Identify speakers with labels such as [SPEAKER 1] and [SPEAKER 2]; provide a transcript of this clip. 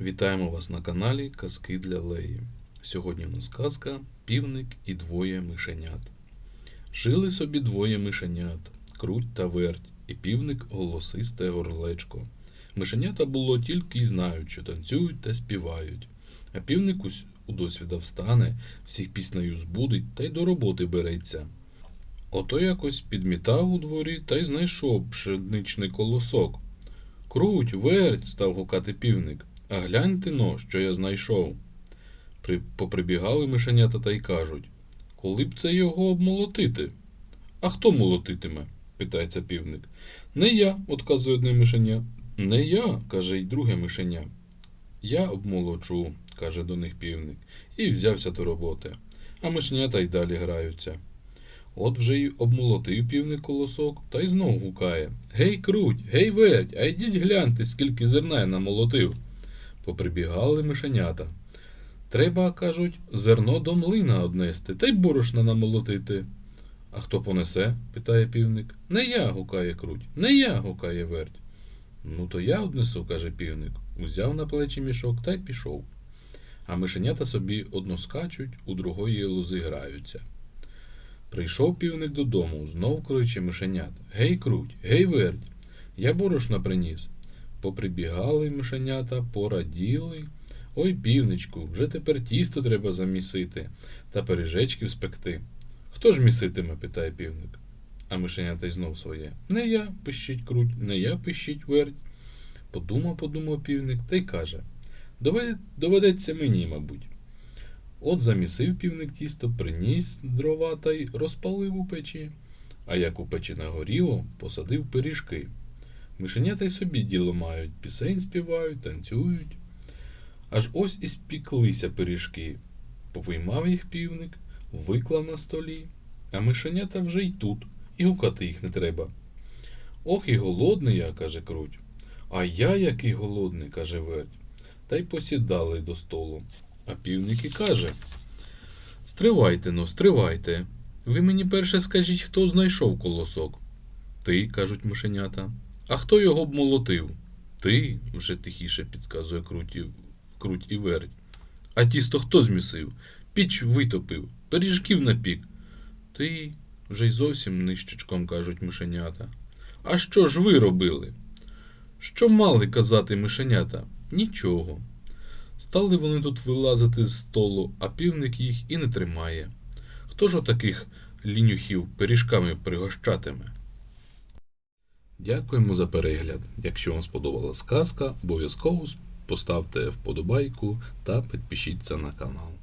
[SPEAKER 1] Вітаємо вас на каналі Казки для Леї. Сьогодні у нас казка Півник і двоє мишенят. Жили собі двоє мишенят круть та верть, і півник голосисте горлечко. Мишенята було тільки й знають, що танцюють та співають. А півник у досвіда встане, всіх піснею збудить та й до роботи береться. Ото якось підмітав у дворі та й знайшов пшеничний колосок. Круть, верть, став гукати півник. А гляньте но, що я знайшов. При... Поприбігали мишенята та й кажуть, коли б це його обмолотити? А хто молотитиме? питається півник. Не я, отказує одне мишеня. Не я, каже й друге мишеня. Я обмолочу, каже до них півник, і взявся до роботи. А мишенята й далі граються. От вже й обмолотив півник колосок, та й знов гукає. Гей, круть, гей, верть, а йдіть гляньте, скільки зерна я намолотив. Поприбігали мишенята. Треба, кажуть, зерно до млина однести, та й борошна намолотити. А хто понесе? питає півник. Не я, гукає круть, не я, гукає верть. Ну, то я однесу, каже півник. Узяв на плечі мішок та й пішов. А мишенята собі одно скачуть, у другої лози граються. Прийшов півник додому, знов кличе мишенят. Гей, круть, гей, верть, я борошна приніс. Поприбігали мишенята, пораділи. Ой, півничку, вже тепер тісто треба замісити та пиріжечків спекти. Хто ж міситиме? питає півник. А мишенята й знов своє. Не я, пищить круть, не я пищить верть. Подумав, подумав півник та й каже доведеться мені, мабуть. От замісив півник тісто, приніс дрова та й розпалив у печі. А як у печі нагоріло, посадив пиріжки. Мишенята й собі діло мають, пісень співають, танцюють. Аж ось і спіклися пиріжки. Повиймав їх півник, виклав на столі, а мишенята вже й тут, і гукати їх не треба. Ох і голодний я, каже круть. А я який голодний, каже верть. Та й посідали до столу. А півник і каже: Стривайте но, стривайте. Ви мені перше скажіть, хто знайшов колосок. Ти, кажуть мишенята. А хто його б молотив? Ти, вже тихіше підказує круть, круть і верть. А тісто хто змісив? Піч витопив, пиріжків напік. Ти, вже й зовсім нищечком кажуть мишенята. А що ж ви робили? Що мали казати мишенята? Нічого. Стали вони тут вилазити з столу, а півник їх і не тримає. Хто ж отаких лінюхів пиріжками пригощатиме? Дякуємо за перегляд. Якщо вам сподобалась сказка, обов'язково поставте вподобайку та підпишіться на канал.